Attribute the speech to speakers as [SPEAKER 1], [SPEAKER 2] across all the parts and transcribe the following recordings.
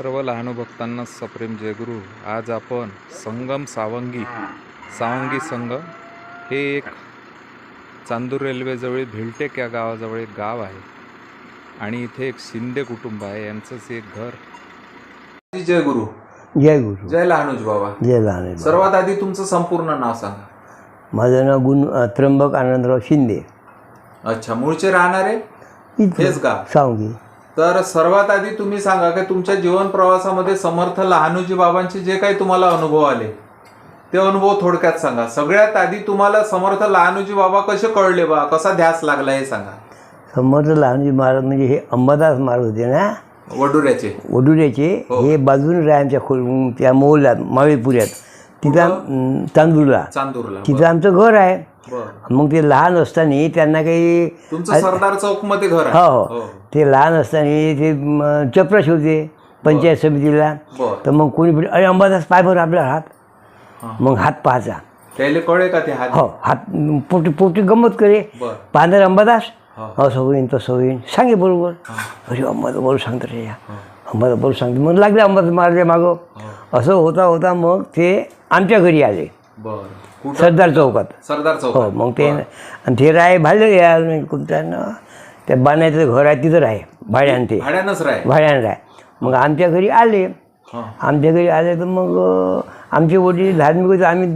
[SPEAKER 1] सर्व लहान भक्तांना सप्रेम जयगुरु आज आपण संगम सावंगी सावंगी संगम हे एक चांदूर रेल्वेजवळील भिलटेक या गावाजवळ एक गाव आहे आणि इथे एक शिंदे कुटुंब आहे. यांचंच एक घर. जय गुरु.
[SPEAKER 2] जय गुरु.
[SPEAKER 1] जय लहानुज बाबा.
[SPEAKER 2] जय लहान
[SPEAKER 1] सर्वात आधी तुमचं संपूर्ण नाव सांगा.
[SPEAKER 2] माझं नाव गुण त्र्यंबक आनंदराव शिंदे.
[SPEAKER 1] अच्छा मूळचे राहणारे?
[SPEAKER 2] इथं
[SPEAKER 1] हेच गाव.
[SPEAKER 2] सावंगी.
[SPEAKER 1] तर सर्वात आधी तुम्ही सांगा की तुमच्या जीवन प्रवासामध्ये समर्थ लहानूजी बाबांचे जे काही तुम्हाला अनुभव आले ते अनुभव थोडक्यात सांगा. सगळ्यात आधी तुम्हाला समर्थ लहानूजी बाबा कसे कळले बा? कसा ध्यास लागला हे सांगा.
[SPEAKER 2] समर्थ लहानजी महाराज म्हणजे हे अंबादास महाराज होते ना?
[SPEAKER 1] वडुऱ्याचे.
[SPEAKER 2] वडुऱ्याचे. हे. बाजून रायांच्या खोल त्या मोहल्यात माळीपुऱ्यात तिथं अं, तांदूळला
[SPEAKER 1] चांदूरला.
[SPEAKER 2] तिथं आमचं घर आहे. मग ते लहान असताना त्यांना काही
[SPEAKER 1] तुमचं सरदार चौकमध्ये घर आहे.
[SPEAKER 2] हो हो. ते लहान असताना ते म, चपराश होते पंचायत समितीला.
[SPEAKER 1] बर.
[SPEAKER 2] तर मग कोणी पण अरे अंबादास पाय बरं आपला हात.
[SPEAKER 1] हा.
[SPEAKER 2] मग हात पाहायचा.
[SPEAKER 1] त्याला कळे का ते हात?
[SPEAKER 2] हो हात पोटी पोटी गंमत करे.
[SPEAKER 1] बर.
[SPEAKER 2] पांढर अंबादास?
[SPEAKER 1] हा.
[SPEAKER 2] असं होईन तसं होईन सांगे बरोबर. अरे अंबादा बरोबर सांगतं रे या. अंबादा बरोबर सांगते. मग लागले अंबादा मारले मागं. असं होता होता मग ते आमच्या घरी आले.
[SPEAKER 1] बर.
[SPEAKER 2] सरदार चौकात.
[SPEAKER 1] सरदार चौक
[SPEAKER 2] हो मग ते आणि ते राय भाडले या त्या बाण्याचं घर आहे तिथं राहे भाड्यानं ते.
[SPEAKER 1] भाड्यानंच राय.
[SPEAKER 2] भाड्यानं राय. मग आमच्या घरी आले.
[SPEAKER 1] हा.
[SPEAKER 2] आमच्या घरी आले तर मग आमचे वडील धार्मिक होते आम्ही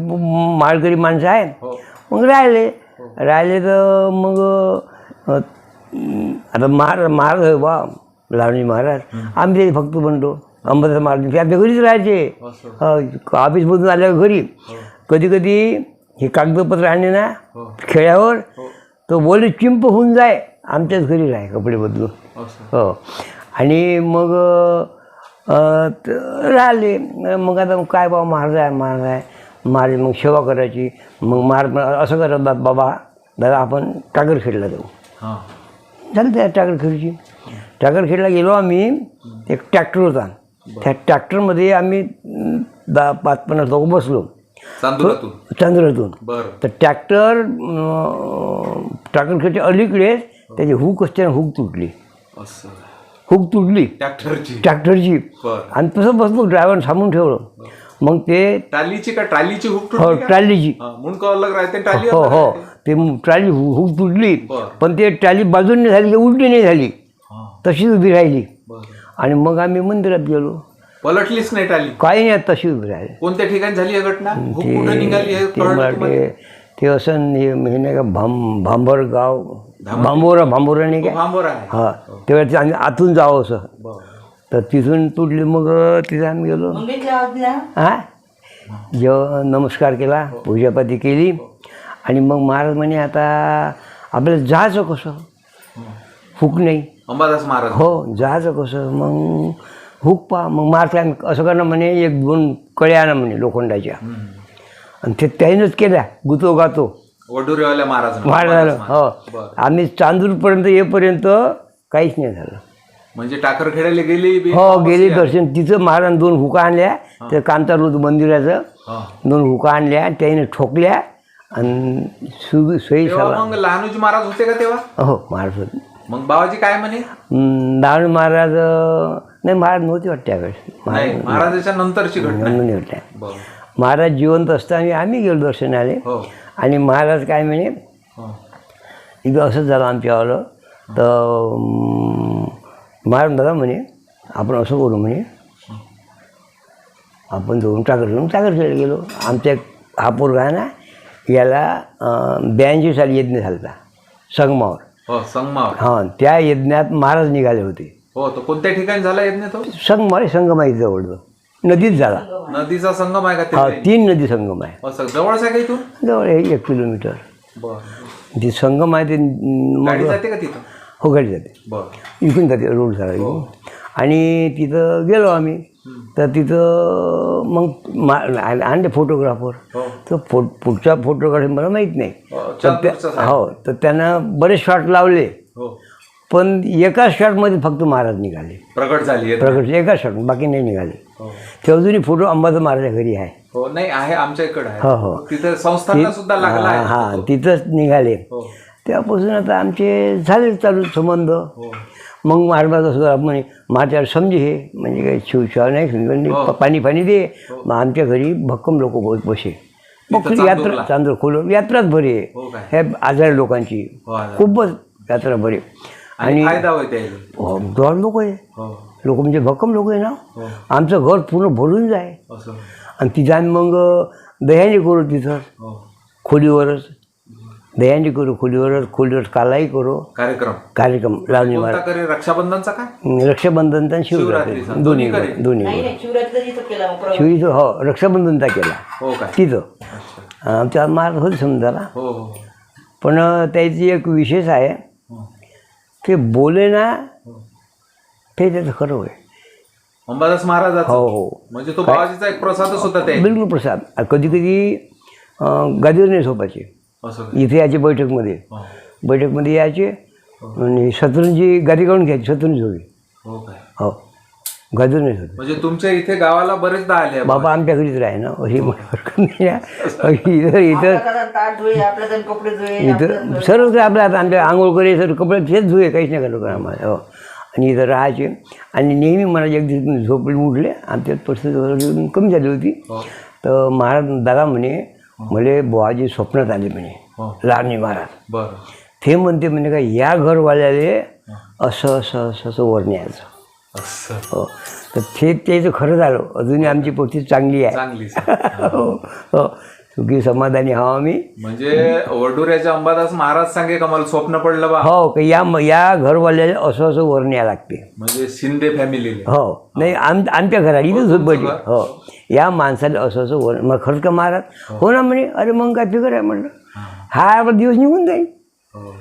[SPEAKER 2] माळकरी माणसं आहे
[SPEAKER 1] हो.
[SPEAKER 2] मग राहिले. राहिले तर मग आता महाराज महाराज बा लावणी महाराज. आम्ही ते फक्त बनतो अंबादास महाराज ते आमच्या घरीच राहायचे. ऑफिसमधून आल्या घरी. कधी कधी हे कागदपत्र आणले ना
[SPEAKER 1] हो.
[SPEAKER 2] खेळ्यावर
[SPEAKER 1] हो.
[SPEAKER 2] तो बोले चिंप होऊन जाय आमच्याच घरी राह कपडे बदलून.
[SPEAKER 1] असं
[SPEAKER 2] हो. आणि मग राहिले. मग आता काय बाबा महाराज आहे महाराज आहे महाराज मग सेवा करायची. मग महाराज असं करा बा- बाबा दादा आपण टाकरखेडला जाऊ.
[SPEAKER 1] हा.
[SPEAKER 2] झालं त्या टाकरखेडची टाकरखेडला गेलो आम्ही एक ट्रॅक्टर होता त्या ट्रॅक्टरमध्ये आम्ही दहा पाच पन्नास लोक बसलो.
[SPEAKER 1] चांदुरातून?
[SPEAKER 2] चांदुरातून.
[SPEAKER 1] बर.
[SPEAKER 2] तर ट्रॅक्टर टाकरखेडच्या अलीकडेच त्याची हुक असते हुक तुटली.
[SPEAKER 1] असं.
[SPEAKER 2] हुक तुटली.
[SPEAKER 1] ट्रॅक्टरची?
[SPEAKER 2] ट्रॅक्टरची.
[SPEAKER 1] बर.
[SPEAKER 2] आणि तसं बसलो ड्रायव्हर थांबून ठेवलं. मग ते
[SPEAKER 1] टालीची का टालीची हुक
[SPEAKER 2] हो
[SPEAKER 1] तुटली का?
[SPEAKER 2] ट्रॅलीची.
[SPEAKER 1] हा, मुंडकं अलग राहते टाली
[SPEAKER 2] हो
[SPEAKER 1] अलग
[SPEAKER 2] हो.
[SPEAKER 1] राहते.
[SPEAKER 2] ते ट्रॅली हुक तुटली.
[SPEAKER 1] बर.
[SPEAKER 2] पण ते ट्रॅली बाजूने झाली उलटी नाही झाली.
[SPEAKER 1] हा.
[SPEAKER 2] तशीच उभी राहिली.
[SPEAKER 1] बर.
[SPEAKER 2] आणि मग आम्ही मंदिरात गेलो.
[SPEAKER 1] पलटलीच नाही टाली.
[SPEAKER 2] काही नाही तशी उभी राहिली.
[SPEAKER 1] कोणत्या ठिकाणी झाली ही घटना? कुठं निघाली हे
[SPEAKER 2] ते
[SPEAKER 1] कळलं तुम्हाला?
[SPEAKER 2] ते ते असं हे हे नाही का भांब भांबर गाव. भांबोरा. भांबोरा नाही का?
[SPEAKER 1] भांबर आहे.
[SPEAKER 2] हा. तेव्हा ते आम्ही आतून जावं असं.
[SPEAKER 1] बर.
[SPEAKER 2] तर तिथून तुटली मग तिथे आम्ही गेलो. हा? जेव्हा नमस्कार केला पूजापाती केली. आणि मग महाराज म्हणे आता आपल्याला जायचं कसं? हुक नाही.
[SPEAKER 1] अंबादास महाराज.
[SPEAKER 2] हो जायचं कसं मग हुक पा मग काय असं करणं म्हणे एक दोन कळ्या आणा म्हणे लोखंडाच्या. आणि ते त्यानेच केल्या गुतो गातो.
[SPEAKER 1] वडुरेवाल्या महाराज
[SPEAKER 2] महाराज हो.
[SPEAKER 1] बर.
[SPEAKER 2] आम्ही चांदूरपर्यंत येईपर्यंत काहीच नाही झालं.
[SPEAKER 1] म्हणजे टाकरखेड्याला गेली बी-
[SPEAKER 2] हो गेली दर्शन. तिथं महाराज दोन हुका आणल्या ते कांतार होतं मंदिराचं
[SPEAKER 1] हा.
[SPEAKER 2] दोन हुका आणल्या त्याने ठोकल्या आणि सु सोयी
[SPEAKER 1] तेव्हा
[SPEAKER 2] झाला
[SPEAKER 1] मग लहानूजी महाराज होते का तेव्हा?
[SPEAKER 2] हो महाराज होते.
[SPEAKER 1] मग बाबाजी काय म्हणे?
[SPEAKER 2] दहावी महाराज नाही महाराज नव्हते वाटते त्यावेळेस महाराज
[SPEAKER 1] नाही महाराजाच्या नंतरची घटना.
[SPEAKER 2] नंदनी होत्या
[SPEAKER 1] बर.
[SPEAKER 2] महाराज जिवंत असताना आम्ही गेलो दर्शनाले.
[SPEAKER 1] हो.
[SPEAKER 2] आणि महाराज काय म्हणे
[SPEAKER 1] हो.
[SPEAKER 2] इथं असंच झालं आमच्यावालं तर अं, महाराज दादा म्हणे आपण असं करू म्हणे. आपण जाऊन टाकर टाकरखेडला गेलो. आमच्या एक हा पोरगा आहे ना याला ब्याऐंशी साली यज्ञ झाला संगमावर
[SPEAKER 1] हो संगमावर.
[SPEAKER 2] हां त्या यज्ञात महाराज निघाले होते.
[SPEAKER 1] हो तो कोणत्या ठिकाणी झाला यज्ञ तो?
[SPEAKER 2] संगम आहे संगम आहे जवळ नदीत झाला.
[SPEAKER 1] नदीचा संगम आहे का
[SPEAKER 2] हा तीन नदी संगम आहे.
[SPEAKER 1] असं जवळच आहे का इथून?
[SPEAKER 2] जवळ आहे एक किलोमीटर. ती संगम आहे ते मग
[SPEAKER 1] गाडी जाते का तिथं?
[SPEAKER 2] हो गाडी जाते. इथून जाते रोड झाला. इथून. आणि तिथं गेलो आम्ही. तर तिथं मग मा आणले फोटोग्राफर
[SPEAKER 1] हो.
[SPEAKER 2] तर फो पुढचा फोटोग्राफर मला माहीत नाही.
[SPEAKER 1] हो,
[SPEAKER 2] तर. हो तर त्यानं बरेच शॉट लावले.
[SPEAKER 1] हो.
[SPEAKER 2] पण एका शॉटमध्ये फक्त महाराज निघाले.
[SPEAKER 1] प्रगट झाली.
[SPEAKER 2] प्रगट एका शॉट बाकी नाही निघाले. ते अजूनही फोटो अंबादास महाराजा घरी आहे.
[SPEAKER 1] हो नाही आहे आमच्या इकडे
[SPEAKER 2] हो हो.
[SPEAKER 1] तिथं संस्थांना सुद्धा लागला
[SPEAKER 2] हा तिथंच निघाले. तेव्हापासून आता आमचे झाले चालू संबंध. मग महाराज असं म्हणे माझ्याला समजे हे. म्हणजे काही शिवशाळ नाही
[SPEAKER 1] हो.
[SPEAKER 2] पाणी पाणी दे. मग आमच्या घरी भक्कम लोक बहुत बसे. मग यात्रा? चांदूर खोल यात्राच भरे
[SPEAKER 1] हो काय
[SPEAKER 2] ह्या आजारी लोकांची.
[SPEAKER 1] हो.
[SPEAKER 2] खूपच यात्रा भरे
[SPEAKER 1] आणि त्याला
[SPEAKER 2] दोन लोक आहे.
[SPEAKER 1] हो.
[SPEAKER 2] लोक म्हणजे भक्कम लोक आहे ना?
[SPEAKER 1] हो.
[SPEAKER 2] आमचं घर पूर्ण भरून जाय. आणि तिथं आम्ही मग दह्याने करू तिथं.
[SPEAKER 1] हो.
[SPEAKER 2] खोलीवरच. दह्याने करू खोलीवरच खोलीवर कालाही करू.
[SPEAKER 1] कार्यक्रम.
[SPEAKER 2] कार्यक्रम लावणी
[SPEAKER 1] कोणता
[SPEAKER 2] मार
[SPEAKER 1] करे रक्षाबंधनचा काय?
[SPEAKER 2] रक्षाबंधनचा आणि शिवरात्री.
[SPEAKER 1] शिवरात्रीचा.
[SPEAKER 2] दोन्ही
[SPEAKER 1] दोन्ही करे.
[SPEAKER 2] दोन्ही
[SPEAKER 3] नाही नाही केला मग प्रवास.
[SPEAKER 2] शिवीचं हो रक्षाबंधनचा केला.
[SPEAKER 1] हो काय
[SPEAKER 2] तिथं.
[SPEAKER 1] अच्छा.
[SPEAKER 2] आमच्या महाराज होते समजायला.
[SPEAKER 1] हो हो.
[SPEAKER 2] पण त्याची एक विशेष आहे
[SPEAKER 1] हो.
[SPEAKER 2] ते बोले ना. ते त्याचं खरं होय.
[SPEAKER 1] अंबादास महाराजाचा?
[SPEAKER 2] हो हो.
[SPEAKER 1] म्हणजे तो बाबाजीचा एक प्रसादच होता ते.
[SPEAKER 2] बिलकुल प्रसाद. कधी कधी गादीवर नाही झोपायचे? इथे यायचे बैठकमध्ये.
[SPEAKER 1] हो.
[SPEAKER 2] बैठकमध्ये यायचे आणि शत्रूंची गादी काढून घ्यायची शत्रूंची झोपी
[SPEAKER 1] हो काय?
[SPEAKER 2] हो. झोपी
[SPEAKER 1] म्हणजे तुमच्या इथे गावाला बरेचदा आले
[SPEAKER 2] बाबा आमच्या घरीच राहे ना. अशी हरकत नाही आहे. इथं सर्व आपल्या आता आमच्या आंघोळ करे सर्व कपडे तेच धुये काहीच नाही करू आम्हाला. हो. आणि इथं राहायचे. आणि नेहमी मला एक दिवस झोपले उठले. आमच्या परिस्थिती कमी झाली होती.
[SPEAKER 1] हो.
[SPEAKER 2] तर महाराज दादा म्हणे मले बुवाजी स्वप्नात आले म्हणे लाडणी महाराज. ते म्हणते म्हणे का या घरवाल्याले असं असं असं असं वर न्यायचं. हो. तर ते त्याचं खरं झालं. अजूनही आमची परिस्थिती चांगली आहे.
[SPEAKER 1] चांगली
[SPEAKER 2] हो. हो. सुखी समाधानी हा आम्ही
[SPEAKER 1] म्हणजे वडुऱ्याच्या अंबादास महाराज सांगे का मला स्वप्न पडलं बा?
[SPEAKER 2] हो का या या घरवाल्याला असं असं वर न्याय लागते.
[SPEAKER 1] म्हणजे शिंदे फॅमिलीला
[SPEAKER 2] हो नाही आम आमच्या घरात इथं झोपडी हो या माणसाला असं असं वर मग खरं का महाराज. हो. ना म्हणे अरे मग काय फिकर आहे म्हणलं. हा. दिवस निघून जाईल.
[SPEAKER 1] हो.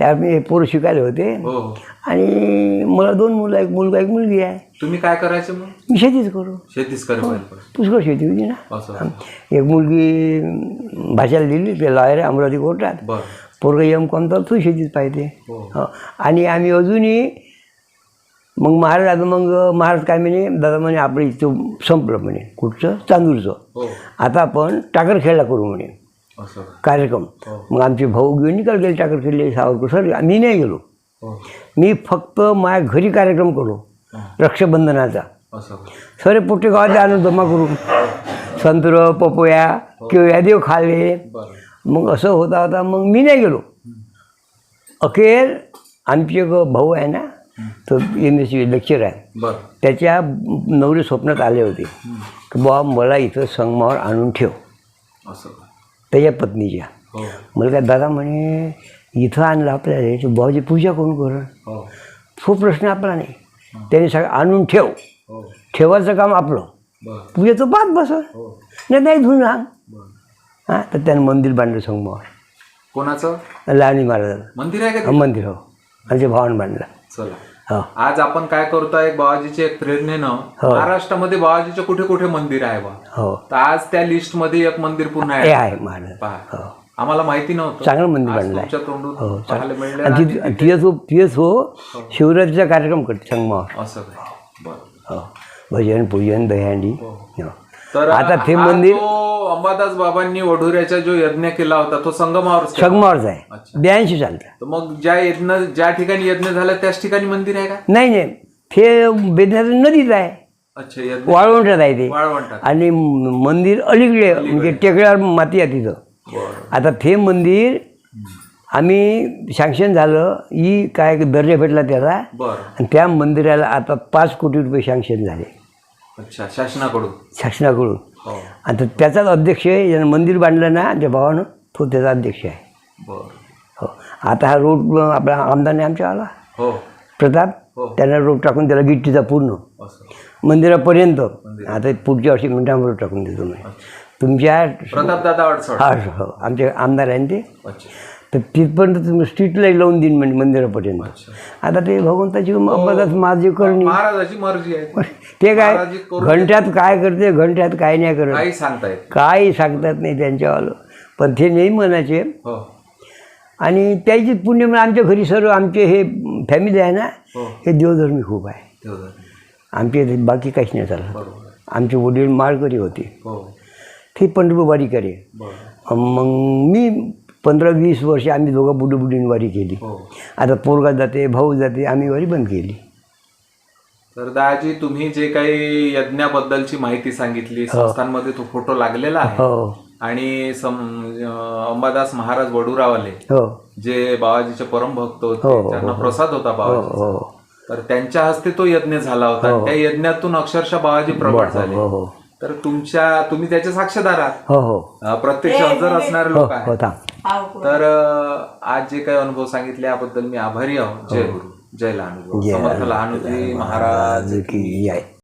[SPEAKER 1] असं.
[SPEAKER 2] त्या मी पोरं शिकायला होते.
[SPEAKER 1] हो. हो
[SPEAKER 2] आणि मला दोन मुलं एक मुलगा एक मुलगी आहे.
[SPEAKER 1] तुम्ही काय करायचे मग?
[SPEAKER 2] मी शेतीच करू.
[SPEAKER 1] शेतीच करे
[SPEAKER 2] पुष्कळ शेती होती ना.
[SPEAKER 1] असं.
[SPEAKER 2] एक मुलगी अं, भाषाला दिली ते लॉयर आहे अमरावती कोर्टात.
[SPEAKER 1] बर.
[SPEAKER 2] पोरगं एम कोण तर तू शेतीच पाहिजे.
[SPEAKER 1] हो.
[SPEAKER 2] हो. आणि आम्ही अजूनही मग महाराज आता मग महाराज काय म्हणे दादा म्हणे आपलं इथं संपलं म्हणे कुठचं? चांदूरचं.
[SPEAKER 1] हो.
[SPEAKER 2] आता आपण टाकर खेळला करू म्हणे. कार्यक्रम.
[SPEAKER 1] हो.
[SPEAKER 2] मग आमचे भाऊ घेऊन निकाल गेले टाकर खेळले सावरकर सर मी नाही गेलो.
[SPEAKER 1] हो.
[SPEAKER 2] मी फक्त माझ्या घरी कार्यक्रम करू रक्षाबंधनाचा. सरे पुट्टे गावात आणून जमा करून. संत्र पपोया केळ्या देव खाल्ले
[SPEAKER 1] बरं.
[SPEAKER 2] मग असं होता होता मग मी नाही गेलो. अखेर आमचे एक भाऊ आहे ना तो एम एस सी लेक्चर आहे त्याच्या नवरे स्वप्नात आले होते. की बाबा मला इथं संगमावर आणून ठेव.
[SPEAKER 1] असं.
[SPEAKER 2] त्याच्या पत्नीच्या.
[SPEAKER 1] हो.
[SPEAKER 2] मला काय दादा म्हणे इथं आणलं आपल्याला भावाची पूजा कोण करण
[SPEAKER 1] हो.
[SPEAKER 2] तो प्रश्न आपला नाही. त्याने सगळं आणून ठेव.
[SPEAKER 1] हो.
[SPEAKER 2] ठेवायचं काम आपलं. पूजेचं पाच बसर
[SPEAKER 1] हो.
[SPEAKER 2] नाही नाही धुवून
[SPEAKER 1] बरं.
[SPEAKER 2] हां तर त्यानं मंदिर बांधलं संगमावर
[SPEAKER 1] कोणाचं?
[SPEAKER 2] लावणी महाराजाला
[SPEAKER 1] मंदिर आहे का
[SPEAKER 2] हा, मंदिर हो. आमच्या भावानं बांधलं?
[SPEAKER 1] चला.
[SPEAKER 2] हो
[SPEAKER 1] आज आपण काय करतोय बाबाजीच्या एक प्रेरणेनं महाराष्ट्रामध्ये बाबाजीचे कुठे कुठे मंदिर आहे बा?
[SPEAKER 2] हो.
[SPEAKER 1] तर आज त्या लिस्टमध्ये एक मंदिर पुन्हा
[SPEAKER 2] हे
[SPEAKER 1] आहे पहा. आम्हाला माहिती नव्हतं.
[SPEAKER 2] चांगलं मंदिर बांधलं आहे हो तिथंच हो. शिवरात्रीचा कार्यक्रम करते संगमावर.
[SPEAKER 1] असं
[SPEAKER 2] हो. भजन पूजन दह्यांडी
[SPEAKER 1] हो. तर
[SPEAKER 2] आता ते
[SPEAKER 1] हा
[SPEAKER 2] मंदिर
[SPEAKER 1] जो अंबादास बाबांनी वढुऱ्याचा जो यज्ञ केला होता तो संगमावर
[SPEAKER 2] संगमावरच आहे. ब्याऐंशी चालतं
[SPEAKER 1] तर. मग ज्या यज्ञ ज्या ठिकाणी यज्ञ झाला त्याच ठिकाणी मंदिर आहे का?
[SPEAKER 2] नाही नाही. ते बेदनाचं नदीच आहे.
[SPEAKER 1] अच्छा यज्ञ
[SPEAKER 2] वाळवंटात आहे ते.
[SPEAKER 1] वाळवंटात.
[SPEAKER 2] आणि म- मंदिर अलीकडे म्हणजे टेकड्यावर माती आहे तिथं.
[SPEAKER 1] बरं.
[SPEAKER 2] आता ते मंदिर आम्ही सँक्शन झालं. ही काय दर्जा भेटला त्याला
[SPEAKER 1] बरं.
[SPEAKER 2] आणि त्या मंदिराला आता पाच कोटी रुपये सँक्शन झाले.
[SPEAKER 1] अच्छा शासनाकडून?
[SPEAKER 2] शासनाकडून.
[SPEAKER 1] हो.
[SPEAKER 2] आणि तर त्याचाच अध्यक्ष आहे ज्यानं मंदिर बांधलं ना त्या भावानं तो त्याचा अध्यक्ष आहे.
[SPEAKER 1] बरं.
[SPEAKER 2] हो. आता हा रोड आपला आमदारने आमच्या आला.
[SPEAKER 1] हो.
[SPEAKER 2] प्रताप
[SPEAKER 1] हो.
[SPEAKER 2] त्यानं रोड टाकून त्याला गिट्टीचा पूर्ण.
[SPEAKER 1] असं.
[SPEAKER 2] मंदिरापर्यंत. आता पुढच्या वर्षी मिनिटावर रोड टाकून देतो मी. तुमच्या
[SPEAKER 1] प्रताप दादा अडसड
[SPEAKER 2] हा हो. आमचे आमदार आहे ना ते.
[SPEAKER 1] अच्छा.
[SPEAKER 2] तर तिथपर्यंत तुम्ही स्ट्रीट लाइट लावून देईन म्हणजे मंदिरापर्यंत. आता ते भगवंताची अंबादास माझी करणी.
[SPEAKER 1] महाराजाची मर्जी आहे
[SPEAKER 2] ते काय घंट्यात काय करते घंट्यात काय नाही करत.
[SPEAKER 1] काही सांगतायत
[SPEAKER 2] काही सांगतात नाही त्यांच्यावालं पण ते नाही म्हणायचे.
[SPEAKER 1] हो.
[SPEAKER 2] आणि त्याची पुण्य म्हणजे आमच्या घरी सर्व आमचे हे फॅमिली आहे ना
[SPEAKER 1] हो.
[SPEAKER 2] हे देवधर्मी खूप आहे. आमचे बाकी काहीच नाही
[SPEAKER 1] बरोबर.
[SPEAKER 2] आमचे वडील माळकरी होते.
[SPEAKER 1] हो.
[SPEAKER 2] ते पंढरपूरवाडी करे मग मी पंधरा वीस वर्ष आम्ही दोघं बुडू बुडीन वारी केली.
[SPEAKER 1] हो.
[SPEAKER 2] आता पोरगा जाते भाऊ जाते आम्ही वारी बंद केली.
[SPEAKER 1] तर दादाजी तुम्ही जे काही यज्ञाबद्दलची माहिती सांगितली संस्थांमध्ये तो फोटो लागलेला आहे.
[SPEAKER 2] हो.
[SPEAKER 1] आणि अंबादास महाराज वडुरावाले
[SPEAKER 2] हो.
[SPEAKER 1] जे बाबाजीचे परम भक्त
[SPEAKER 2] हो,
[SPEAKER 1] होते
[SPEAKER 2] हो,
[SPEAKER 1] त्यांना प्रसाद होता
[SPEAKER 2] हो
[SPEAKER 1] बाबाजीचा.
[SPEAKER 2] हो.
[SPEAKER 1] तर त्यांच्या हस्ते तो यज्ञ झाला होता. त्या यज्ञातून अक्षरशः बाबाजी प्रकट झाले
[SPEAKER 2] हो हो.
[SPEAKER 1] तर तुमच्या तुम्ही त्याचे साक्षीदार आहात?
[SPEAKER 2] हो हो.
[SPEAKER 1] प्रत्यक्ष हजर असणारे
[SPEAKER 2] हो
[SPEAKER 1] लोक
[SPEAKER 2] हो
[SPEAKER 1] आहेत.
[SPEAKER 3] हा.
[SPEAKER 1] तर आज जे काही अनुभव सांगितले याबद्दल मी आभारी आहोत. जय गुरु. जय लहानुजी
[SPEAKER 2] जय
[SPEAKER 1] समर्थ लहानुजी महाराज.
[SPEAKER 2] की आहे